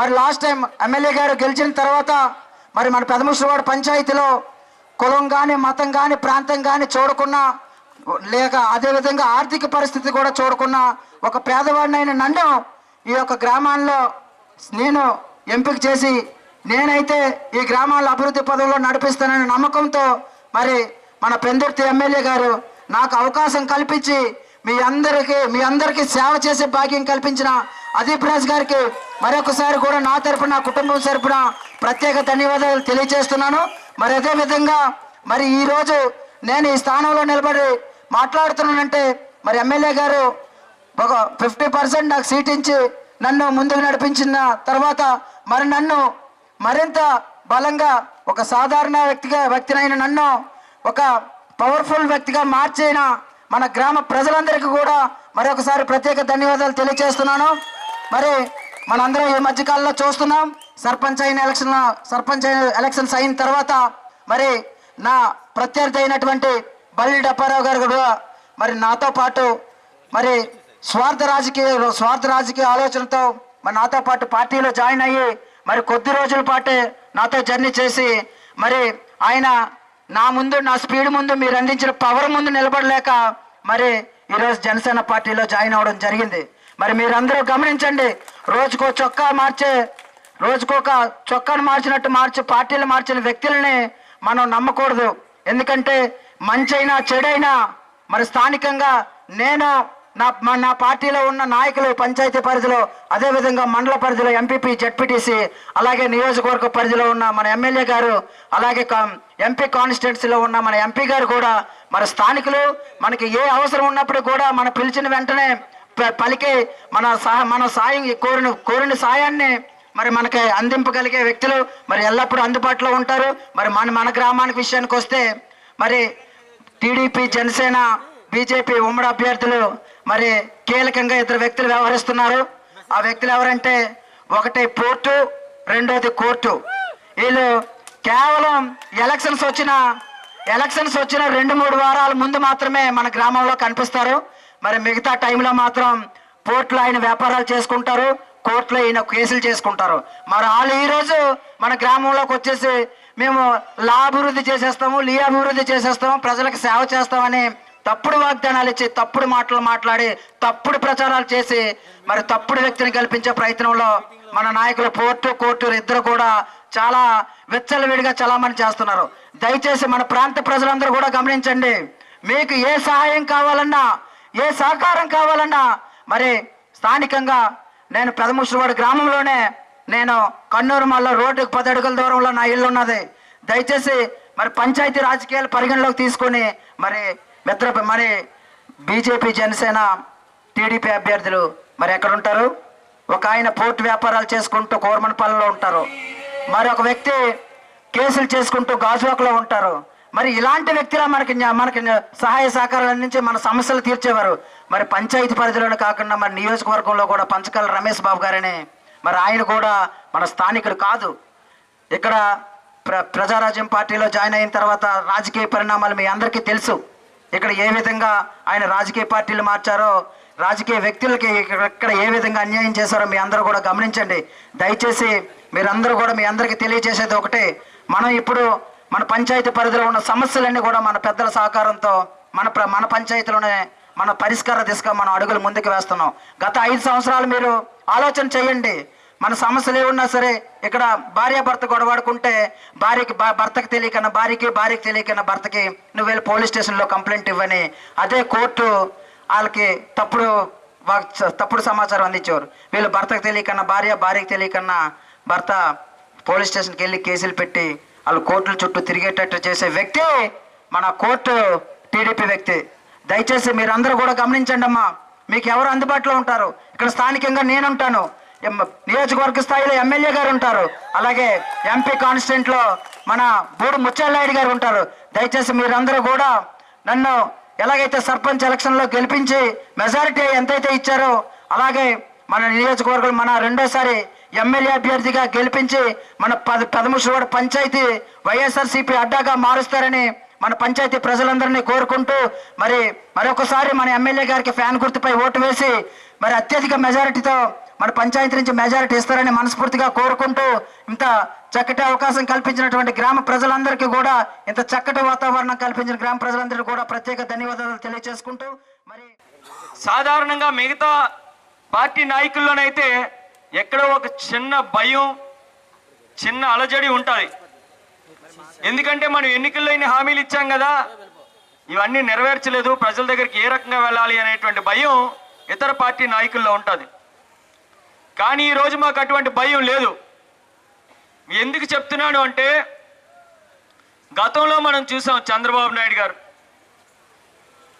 మరి last time MLA గారు గెలిచిన తర్వాత మరి మన పెదముషివాడ పంచాయతీలో కులం కానీ మతం కానీ ప్రాంతం కానీ చూడకున్నా లేక అదేవిధంగా ఆర్థిక పరిస్థితి కూడా చూడకున్నా ఒక పేదవాడినైన నన్ను ఈ యొక్క గ్రామాల్లో నేను ఎంపిక చేసి నేనైతే ఈ గ్రామాల అభివృద్ధి పదంలో నడిపిస్తాననే నమ్మకంతో మరి మన పెందుర్తి ఎమ్మెల్యే గారు నాకు అవకాశం కల్పించి మీ అందరికీ మీ అందరికీ సేవ చేసే భాగ్యం కల్పించిన అదీప్ రాజ్ గారికి మరొకసారి కూడా నా తరపున కుటుంబం తరపున ప్రత్యేక ధన్యవాదాలు తెలియజేస్తున్నాను. మరి అదే విధంగా మరి ఈరోజు నేను ఈ స్థానంలో నిలబడి మాట్లాడుతున్నానంటే మరి ఎమ్మెల్యే గారు ఒక ఫిఫ్టీ పర్సెంట్ నాకు సీట్ ఇచ్చి నన్ను ముందుకు నడిపించిన తర్వాత మరి నన్ను మరింత బలంగా ఒక సాధారణ వ్యక్తిగా వ్యక్తినైన నన్ను ఒక పవర్ఫుల్ వ్యక్తిగా మార్చిన మన గ్రామ ప్రజలందరికీ కూడా మరొకసారి ప్రత్యేక ధన్యవాదాలు తెలియజేస్తున్నాను. మరి మనందరం ఈ మధ్యకాలంలో చూస్తున్నాం. సర్పంచ్ అయిన ఎలక్షన్ సర్పంచ్ అయిన ఎలక్షన్స్ అయిన తర్వాత మరి నా ప్రత్యర్థి అయినటువంటి బల్లి డప్పారావు గారు కూడా మరి నాతో పాటు మరి స్వార్థ రాజకీయ స్వార్థ రాజకీయ ఆలోచనతో మరి నాతో పాటు పార్టీలో జాయిన్ అయ్యి మరి కొద్ది రోజుల పాటు నాతో జర్నీ చేసి మరి ఆయన నా ముందు నా స్పీడ్ ముందు మీరు అందించిన పవర్ ముందు నిలబడలేక మరి ఈరోజు జనసేన పార్టీలో జాయిన్ అవ్వడం జరిగింది. మరి మీరందరూ గమనించండి రోజుకో చొక్కా మార్చే రోజుకొక చొక్కాను మార్చినట్టు మార్చి పార్టీలు మార్చిన వ్యక్తులని మనం నమ్మకూడదు. ఎందుకంటే మంచైనా చెడైనా మరి స్థానికంగా నేను నా నా పార్టీలో ఉన్న నాయకులు పంచాయతీ పరిధిలో అదేవిధంగా మండల పరిధిలో ఎంపీపీ జడ్పీటీసీ అలాగే నియోజకవర్గ పరిధిలో ఉన్న మన ఎమ్మెల్యే గారు అలాగే కా- ఎంపీ కాన్స్టిట్యున్సీలో ఉన్న మన ఎంపీ గారు కూడా మన స్థానికులు మనకి ఏ అవసరం ఉన్నప్పుడు కూడా మన పిలిచిన వెంటనే పలికి మన సహ మన సాయం కోరిన కోరిన సాయాన్ని మరి మనకి అందింపగలిగే వ్యక్తులు మరి ఎల్లప్పుడూ అందుబాటులో ఉంటారు. మరి మన మన గ్రామానికి విషయానికి వస్తే మరి టీడీపీ జనసేన బీజేపీ ఉమ్మడి అభ్యర్థులు మరి కీలకంగా ఇద్దరు వ్యక్తులు వ్యవహరిస్తున్నారు. ఆ వ్యక్తులు ఎవరంటే ఒకటి పోర్టు రెండోది కోర్టు. వీళ్ళు కేవలం ఎలక్షన్స్ వచ్చిన ఎలక్షన్స్ వచ్చిన రెండు మూడు వారాల ముందు మాత్రమే మన గ్రామంలో కనిపిస్తారు. మరి మిగతా టైంలో మాత్రం పోర్టులో ఆయన వ్యాపారాలు చేసుకుంటారు కోర్టులో ఈయన కేసులు చేసుకుంటారు. మరి వాళ్ళు ఈరోజు మన గ్రామంలోకి వచ్చేసి మేము లా అభివృద్ధి చేసేస్తాము లీ అభివృద్ధి చేసేస్తాము ప్రజలకు సేవ చేస్తామని తప్పుడు వాగ్దానాలు ఇచ్చి తప్పుడు మాటలు మాట్లాడి తప్పుడు ప్రచారాలు చేసి మరి తప్పుడు వ్యక్తిని కల్పించే ప్రయత్నంలో మన నాయకులు పోర్టు కోర్టు ఇద్దరు కూడా చాలా విచ్చలవిడిగా చలామణి చేస్తున్నారు. దయచేసి మన ప్రాంత ప్రజలందరూ కూడా గమనించండి. మీకు ఏ సహాయం కావాలన్నా ఏ సహకారం కావాలన్నా మరి స్థానికంగా నేను పెదముషివాడ గ్రామంలోనే నేను కన్నూరు మళ్ళీ రోడ్డుకు పది అడుగుల దూరంలో నా ఇల్లు ఉన్నది. దయచేసి మరి పంచాయతీ రాజకీయాలు పరిగణలోకి తీసుకొని మరి మిత్ర మరి బీజేపీ జనసేన టీడీపీ అభ్యర్థులు మరి ఎక్కడ ఉంటారు? ఒక ఆయన పోర్టు వ్యాపారాలు చేసుకుంటూ కోరమనపల్లిలో ఉంటారు. మరి ఒక వ్యక్తి కేసులు చేసుకుంటూ గాజువాకలో ఉంటారు. మరి ఇలాంటి వ్యక్తుల మనకి మనకి సహాయ సహకారాలు అందించి మన సమస్యలు తీర్చేవారు. మరి పంచాయతీ పరిధిలోనే కాకుండా మరి నియోజకవర్గంలో కూడా పంచకాల రమేష్ బాబు గారని మరి ఆయన కూడా మన స్థానికుడు కాదు. ఇక్కడ ప్ర ప్రజారాజ్యం పార్టీలో జాయిన్ అయిన తర్వాత రాజకీయ పరిణామాలు మీ అందరికీ తెలుసు. ఇక్కడ ఏ విధంగా ఆయన రాజకీయ పార్టీలు మార్చారో రాజకీయ వ్యక్తులకి ఇక్కడ ఏ విధంగా అన్యాయం చేశారో మీ అందరూ కూడా గమనించండి. దయచేసి మీరందరూ కూడా మీ అందరికీ తెలియజేసేది ఒకటే. మనం ఇప్పుడు మన పంచాయతీ పరిధిలో ఉన్న సమస్యలన్నీ కూడా మన పెద్దల సహకారంతో మన మన పంచాయతీలోనే మన పరిష్కార దిశగా మనం అడుగులు ముందుకు వేస్తున్నాం. గత ఐదు సంవత్సరాలు మీరు ఆలోచన చేయండి. మన సమస్యలు ఏమున్నా సరే ఇక్కడ భార్య భర్త గొడవాడుకుంటే భార్యకి భర్తకి తెలియకన్నా భార్యకి భార్యకి తెలియకన్నా భర్తకి నువ్వు వెళ్ళి పోలీస్ స్టేషన్లో కంప్లైంట్ ఇవ్వని అదే కోర్టు వాళ్ళకి తప్పుడు తప్పుడు సమాచారం అందించేవారు. వీళ్ళు భర్తకు తెలియకన్నా భార్య భార్యకి తెలియకన్నా భర్త పోలీస్ స్టేషన్కి వెళ్ళి కేసులు పెట్టి వాళ్ళు కోర్టుల చుట్టూ తిరిగేటట్టు చేసే వ్యక్తి మన కోర్టు టీడీపీ వ్యక్తి. దయచేసి మీరందరూ కూడా గమనించండి అమ్మా మీకు ఎవరు అందుబాటులో ఉంటారు? ఇక్కడ స్థానికంగా నేనుంటాను. నియోజకవర్గ స్థాయిలో ఎమ్మెల్యే గారు ఉంటారు. అలాగే ఎంపీ కాన్స్టిట్యూంట్లో మన బూడు ముత్యాలనాయుడు గారు ఉంటారు. దయచేసి మీరందరూ కూడా నన్ను ఎలాగైతే సర్పంచ్ ఎలక్షన్లో గెలిపించి మెజారిటీ ఎంతైతే ఇచ్చారో అలాగే మన నియోజకవర్గం మన రెండోసారి ఎమ్మెల్యే అభ్యర్థిగా గెలిపించి మన పద పెదముషివాడ పంచాయతీ వైఎస్ఆర్సీపీ అడ్డాగా మారుస్తారని మన పంచాయతీ ప్రజలందరినీ కోరుకుంటూ మరి మరొకసారి మన ఎమ్మెల్యే గారికి ఫ్యాన్ గుర్తుపై ఓటు వేసి మరి అత్యధిక మెజారిటీతో మన పంచాయతీ నుంచి మెజారిటీ ఇస్తారని మనస్ఫూర్తిగా కోరుకుంటూ ఇంత చక్కటి అవకాశం కల్పించినటువంటి గ్రామ ప్రజలందరికీ కూడా ఇంత చక్కటి వాతావరణం కల్పించిన గ్రామ ప్రజలందరికీ కూడా ప్రత్యేక ధన్యవాదాలు తెలియజేసుకుంటూ మరి సాధారణంగా మిగతా పార్టీ నాయకుల్లోనైతే ఎక్కడో ఒక చిన్న భయం చిన్న అలజడి ఉంటుంది ఎందుకంటే మనం ఎన్నికల్లో ఇన్ని హామీలు ఇచ్చాం కదా ఇవన్నీ నెరవేర్చలేదు ప్రజల దగ్గరికి ఏ రకంగా వెళ్ళాలి అనేటువంటి భయం ఇతర పార్టీ నాయకుల్లో ఉంటుంది. కానీ ఈరోజు మాకు అటువంటి భయం లేదు. ఎందుకు చెప్తున్నాను అంటే గతంలో మనం చూసాం చంద్రబాబు నాయుడు గారు.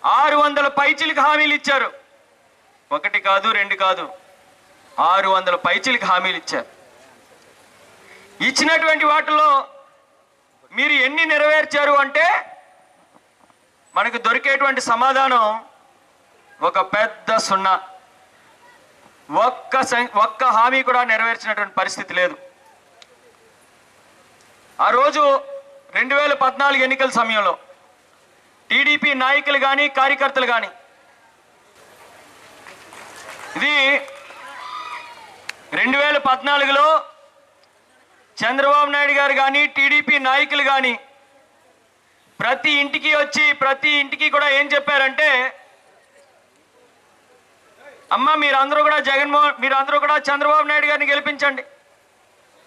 ఆరు వందల పైచిలకు హామీలు ఇచ్చారు. ఒకటి కాదు రెండు కాదు. ఆరు వందల పైచీలకు హామీలు ఇచ్చారు. ఇచ్చినటువంటి వాటిలో మీరు ఎన్ని నెరవేర్చారు అంటే మనకు దొరికేటువంటి సమాధానం ఒక పెద్ద సున్నా. ఒక్క సం- ఒక్క హామీ కూడా నెరవేర్చినటువంటి పరిస్థితి లేదు. ఆ రోజు రెండు వేల పద్నాలుగు ఎన్నికల సమయంలో టీడీపీ నాయకులు కానీ కార్యకర్తలు కానీ ఇది రెండు వేల పద్నాలుగులో చంద్రబాబు నాయుడు గారు కానీ టీడీపీ నాయకులు కానీ ప్రతి ఇంటికి వచ్చి ప్రతి ఇంటికి కూడా ఏం చెప్పారంటే అమ్మ మీరందరూ కూడా జగన్మోహన్ మీరందరూ కూడా చంద్రబాబు నాయుడు గారిని గెలిపించండి.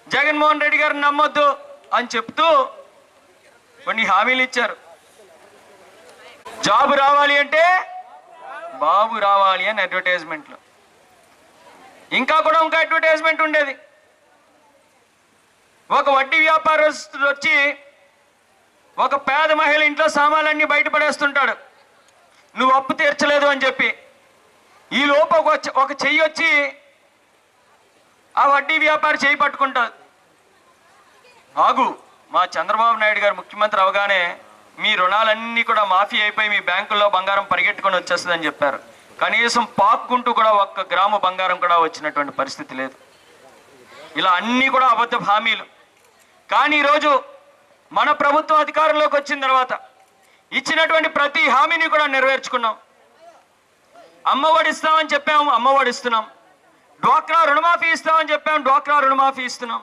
జగన్మోహన్ రెడ్డి గారిని నమ్మొద్దు అని చెప్తూ కొన్ని హామీలు ఇచ్చారు. జాబ్ రావాలి అంటే బాబు రావాలి అని అడ్వర్టైజ్మెంట్లు ఇంకా కూడా ఇంకా అడ్వర్టైజ్మెంట్ ఉండేది. ఒక వడ్డీ వ్యాపారస్తుడు వచ్చి ఒక పేద మహిళ ఇంట్లో సామాన్లన్నీ బయటపడేస్తుంటాడు. నువ్వు అప్పు తీర్చలేదు అని చెప్పి. ఈ లోపు ఒక చెయ్యి వచ్చి ఆ వడ్డీ వ్యాపారి చేయి పట్టుకుంటాడు ఆగు మా చంద్రబాబు నాయుడు గారు ముఖ్యమంత్రి అవగానే మీ రుణాలన్నీ కూడా మాఫీ అయిపోయి మీ బ్యాంకుల్లో బంగారం పరిగెట్టుకొని వచ్చేస్తుందని చెప్పారు. కనీసం పాక్కుంటూ కూడా ఒక్క గ్రాము బంగారం కూడా వచ్చినటువంటి పరిస్థితి లేదు. ఇలా అన్నీ కూడా అబద్ధ హామీలు. కానీ ఈరోజు మన ప్రభుత్వం అధికారంలోకి వచ్చిన తర్వాత ఇచ్చినటువంటి ప్రతి హామీని కూడా నెరవేర్చుకున్నాం. అమ్మఒడి ఇస్తామని చెప్పాము అమ్మఒడి ఇస్తున్నాం. డ్వాక్రా రుణమాఫీ ఇస్తామని చెప్పాం డ్వాక్రా రుణమాఫీ ఇస్తున్నాం.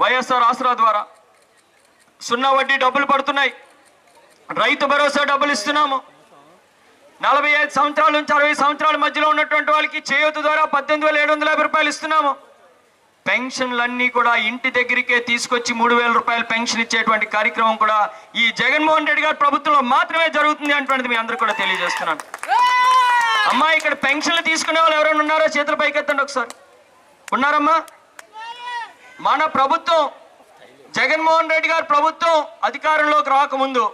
వైఎస్ఆర్ ఆసరా ద్వారా. సున్నా వడ్డీ డబ్బులు పడుతున్నాయి. రైతు భరోసా డబ్బులు ఇస్తున్నాము. నలభై ఐదు సంవత్సరాల నుంచి అరవై సంవత్సరాల మధ్యలో ఉన్నటువంటి వాళ్ళకి చేయూత ద్వారా పద్దెనిమిది వేల ఏడు వందల యాభై రూపాయలు ఇస్తున్నాము. పెన్షన్లన్నీ కూడా ఇంటి దగ్గరికే తీసుకొచ్చి మూడు వేల రూపాయలు పెన్షన్ ఇచ్చేటువంటి కార్యక్రమం కూడా ఈ జగన్మోహన్ రెడ్డి గారి ప్రభుత్వంలో మాత్రమే జరుగుతుంది అంటున్నది మీ అందరూ కూడా తెలియజేస్తున్నాను. అమ్మా ఇక్కడ పెన్షన్లు తీసుకునే వాళ్ళు ఎవరైనా ఉన్నారో? చేతుల పైకెత్తండి ఒకసారి. ఉన్నారమ్మా? మన ప్రభుత్వం జగన్మోహన్ రెడ్డి గారి ప్రభుత్వం అధికారంలోకి రాకముందు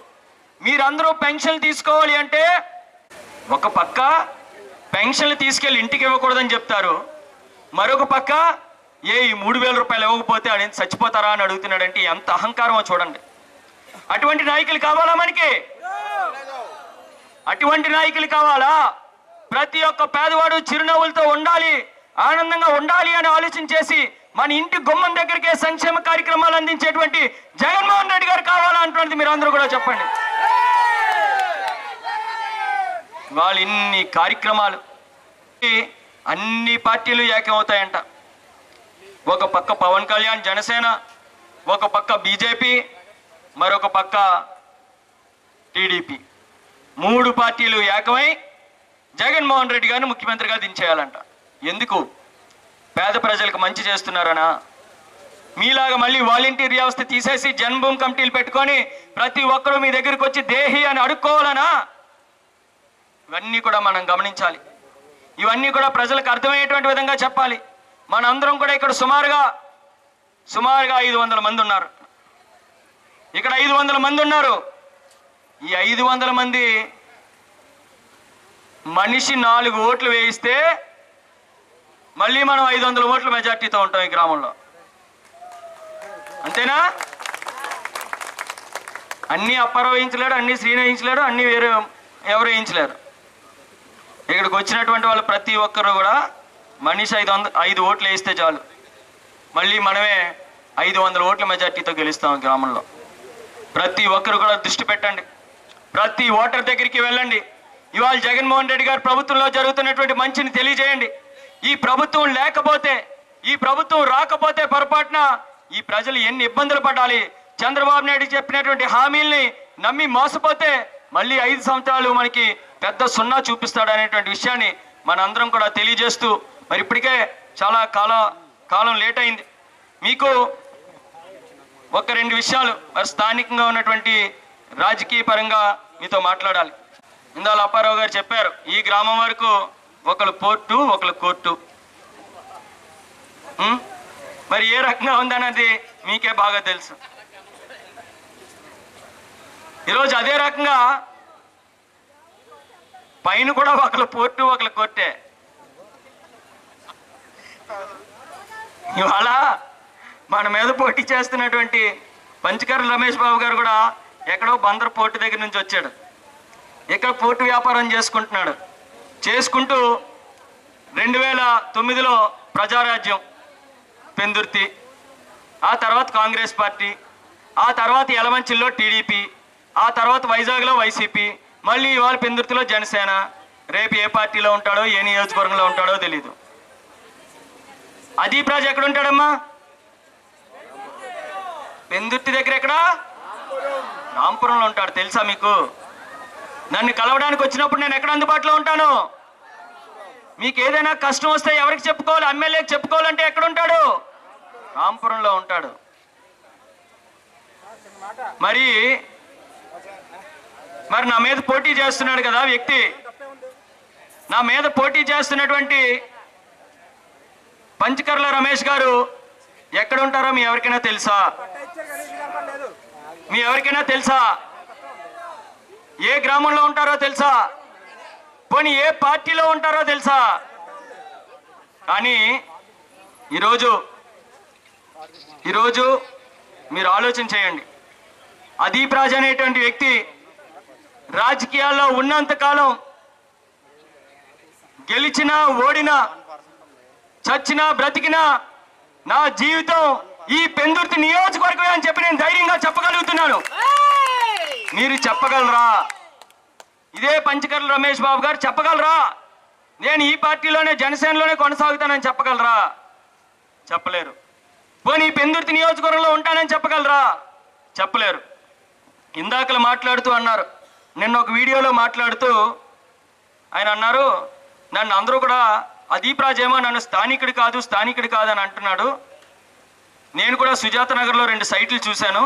మీరందరూ పెన్షన్లు తీసుకోవాలి అంటే ఒక పక్క పెన్షన్లు తీసుకెళ్ళి ఇంటికి ఇవ్వకూడదని చెప్తారు మరొక పక్క ఏ ఈ మూడు వేల రూపాయలు ఇవ్వకపోతే ఆయన చచ్చిపోతారా అని అడుగుతున్నాడంటే ఎంత అహంకారమో చూడండి. అటువంటి నాయకులు కావాలా మనకి? అటువంటి నాయకులు కావాలా? ప్రతి ఒక్క పేదవాడు చిరునవ్వులతో ఉండాలి ఆనందంగా ఉండాలి అని ఆలోచన చేసి మన ఇంటి గుమ్మం దగ్గరికే సంక్షేమ కార్యక్రమాలు అందించేటువంటి జగన్మోహన్ రెడ్డి గారు కావాలా అంటున్నది మీరు అందరూ కూడా చెప్పండి. ఇవాళ ఇన్ని కార్యక్రమాలు అన్ని పార్టీలు ఏకమవుతాయంట. ఒక పక్క పవన్ కళ్యాణ్ జనసేన ఒక పక్క బీజేపీ మరొక పక్క టీడీపీ. మూడు పార్టీలు ఏకమై జగన్మోహన్ రెడ్డి గారిని ముఖ్యమంత్రిగా దించేయాలంట. ఎందుకు? పేద ప్రజలకు మంచి చేస్తున్నారనా? మీలాగా మళ్ళీ వాలంటీర్ వ్యవస్థ తీసేసి జన్మభూమి కమిటీలు పెట్టుకొని ప్రతి ఒక్కరూ మీ దగ్గరికి వచ్చి దేహి అని అడుక్కోవాలనా? ఇవన్నీ కూడా మనం గమనించాలి. ఇవన్నీ కూడా ప్రజలకు అర్థమయ్యేటువంటి విధంగా చెప్పాలి. మనందరం కూడా ఇక్కడ సుమారుగా సుమారుగా ఐదు వందల మంది ఉన్నారు. ఇక్కడ ఐదు వందల మంది ఉన్నారు. ఈ ఐదు వందల మంది మనిషి నాలుగు ఓట్లు వేయిస్తే మళ్ళీ మనం ఐదు వందల ఓట్ల మెజార్టీతో ఉంటాం ఈ గ్రామంలో. అంతేనా? అన్నీ అప్పారావు వేయించలేడు అన్నీ శ్రీను వేయించలేడు అన్ని వేరే ఎవరు వేయించలేరు. ఇక్కడికి వచ్చినటువంటి వాళ్ళు ప్రతి ఒక్కరు కూడా మనిషి ఐదు వంద ఐదు ఓట్లు వేస్తే చాలు. మళ్ళీ మనమే ఐదు వందల ఓట్ల మెజార్టీతో గెలుస్తాం గ్రామంలో. ప్రతి ఒక్కరు కూడా దృష్టి పెట్టండి. ప్రతి ఓటర్ దగ్గరికి వెళ్ళండి. ఇవాళ జగన్మోహన్ రెడ్డి గారి ప్రభుత్వంలో జరుగుతున్నటువంటి మంచిని తెలియజేయండి. ఈ ప్రభుత్వం లేకపోతే ఈ ప్రభుత్వం రాకపోతే పొరపాటున ఈ ప్రజలు ఎన్ని ఇబ్బందులు పడాలి? చంద్రబాబు నాయుడు చెప్పినటువంటి హామీల్ని నమ్మి మోసపోతే మళ్ళీ ఐదు సంవత్సరాలు మనకి పెద్ద సున్నా చూపిస్తాడు అనేటువంటి విషయాన్ని మనందరం కూడా తెలియజేస్తూ మరి ఇప్పటికే చాలా కాల కాలం లేట్ అయింది. మీకు ఒక రెండు విషయాలు మరి స్థానికంగా ఉన్నటువంటి రాజకీయ పరంగా మీతో మాట్లాడాలి. ఇందాల అప్పారావు గారు చెప్పారు ఈ గ్రామం వరకు ఒకళ్ళు పోర్టు ఒకళ్ళు కోర్టు. మరి ఏ రకంగా ఉందన్నది మీకే బాగా తెలుసు. ఈరోజు అదే రకంగా పైన కూడా ఒకళ్ళు పోర్టు ఒకళ్ళు కోర్టే ఇవాళ మన మీద పోటీ చేస్తున్నటువంటి పంచకర్ర రమేష్ బాబు గారు కూడా ఎక్కడో బందర్ పోర్టు దగ్గర నుంచి వచ్చాడు. ఇక్కడ పోర్టు వ్యాపారం చేసుకుంటున్నాడు. చేసుకుంటూ రెండు వేల తొమ్మిదిలో ప్రజారాజ్యం పెందుర్తి ఆ తర్వాత కాంగ్రెస్ పార్టీ ఆ తర్వాత ఎలమంచిల్లో టీడీపీ ఆ తర్వాత వైజాగ్లో వైసీపీ మళ్ళీ ఇవాళ పెందుర్తిలో జనసేన. రేపు ఏ పార్టీలో ఉంటాడో ఏ నియోజకవర్గంలో ఉంటాడో తెలీదు. అదీప్ రాజు ఎక్కడ ఉంటాడమ్మా పెందుర్తి దగ్గర ఎక్కడ? రాంపురంలో ఉంటాడు తెలుసా మీకు? నన్ను కలవడానికి వచ్చినప్పుడు నేను ఎక్కడ అందుబాటులో ఉంటాను? మీకు ఏదైనా కష్టం వస్తే ఎవరికి చెప్పుకోవాలి? ఎమ్మెల్యేకి చెప్పుకోవాలంటే ఎక్కడ ఉంటాడు రాంపురంలో ఉంటాడు. మరి మరి నా మీద పోటీ చేస్తున్నాడు కదా వ్యక్తి. నా మీద పోటీ చేస్తున్నటువంటి పంచకర్ల రమేష్ గారు ఎక్కడ ఉంటారో మీ ఎవరికైనా తెలుసా? మీ ఎవరికైనా తెలుసా? ఏ గ్రామంలో ఉంటారో తెలుసా? పోనీ ఏ పార్టీలో ఉంటారో తెలుసా? కానీ ఈరోజు ఈరోజు మీరు ఆలోచన చేయండి. అదీప్ రాజ్ అనేటువంటి వ్యక్తి రాజకీయాల్లో ఉన్నంతకాలం గెలిచినా ఓడినా చచ్చినా బ్రతికినా నా జీవితం ఈ పెందుర్తి నియోజకవర్గమే అని చెప్పి నేను ధైర్యంగా చెప్పగలుగుతున్నాను. మీరు చెప్పగలరా? ఇదే పంచకర్ల రమేష్ బాబు గారు చెప్పగలరా? నేను ఈ పార్టీలోనే జనసేనలోనే కొనసాగుతానని చెప్పగలరా? చెప్పలేరు. పోనీ ఈ పెందుర్తి నియోజకవర్గంలో ఉంటానని చెప్పగలరా? చెప్పలేరు. ఇందాకలు మాట్లాడుతూ అన్నారు. నిన్న ఒక వీడియోలో మాట్లాడుతూ ఆయన అన్నారు నన్ను అందరూ కూడా అదీప్ రాజేమో నన్ను స్థానికుడు కాదు స్థానికుడు కాదు అని అంటున్నాడు. నేను కూడా సుజాత నగర్లో రెండు సైట్లు చూశాను.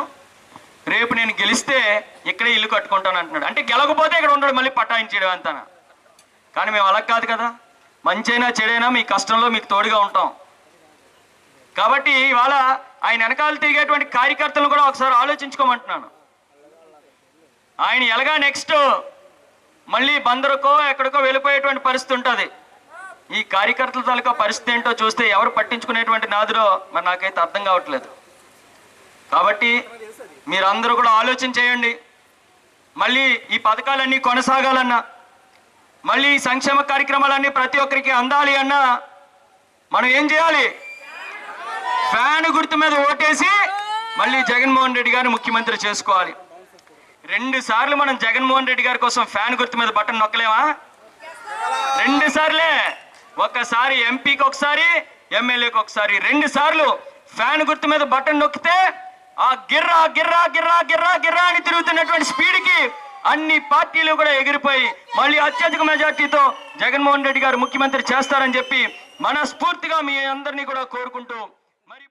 రేపు నేను గెలిస్తే ఇక్కడే ఇల్లు కట్టుకుంటాను అంటున్నాడు. అంటే గెలకపోతే ఇక్కడ ఉండడు మళ్ళీ పటాయించడం అంతన కానీ మేము అలా కాదు కదా. మంచైనా చెడైనా మీ కష్టంలో మీకు తోడుగా ఉంటాం. కాబట్టి ఇవాళ ఆయన వెనకాల తిరిగేటువంటి కార్యకర్తలను కూడా ఒకసారి ఆలోచించుకోమంటున్నాను. ఆయన ఎలాగా నెక్స్ట్ మళ్ళీ బందరుకో ఎక్కడికో వెళ్ళిపోయేటువంటి పరిస్థితి ఉంటుంది. ఈ కార్యకర్తల తాలూకా పరిస్థితి ఏంటో చూస్తే ఎవరు పట్టించుకునేటువంటి నాదురో మరి నాకైతే అర్థం కావట్లేదు. కాబట్టి మీరందరూ కూడా ఆలోచన చేయండి. మళ్ళీ ఈ పథకాలన్నీ కొనసాగాలన్నా మళ్ళీ ఈ సంక్షేమ కార్యక్రమాలన్నీ ప్రతి ఒక్కరికి అందాలి అన్నా మనం ఏం చేయాలి? ఫ్యాన్ గుర్తు మీద ఓటేసి మళ్ళీ జగన్మోహన్ రెడ్డి గారిని ముఖ్యమంత్రి చేసుకోవాలి. రెండు సార్లు మనం జగన్మోహన్ రెడ్డి గారి కోసం ఫ్యాన్ గుర్తు మీద బటన్ నొక్కలేమా? రెండు సార్లే. ఒకసారి ఎంపీకి ఒకసారి ఎమ్మెల్యేకి ఒకసారి. రెండు సార్లు ఫ్యాన్ గుర్తు మీద బటన్ నొక్కితే ఆ గిర్రా గిర్రా గిర్రా గిర్రా గిర్రా అని తిరుగుతున్నటువంటి స్పీడ్కి అన్ని పార్టీలు కూడా ఎగిరిపోయి మళ్ళీ అత్యధిక మెజార్టీతో జగన్మోహన్ రెడ్డి గారు ముఖ్యమంత్రి చేస్తారని చెప్పి మనస్ఫూర్తిగా మీ అందరినీ కూడా కోరుకుంటూ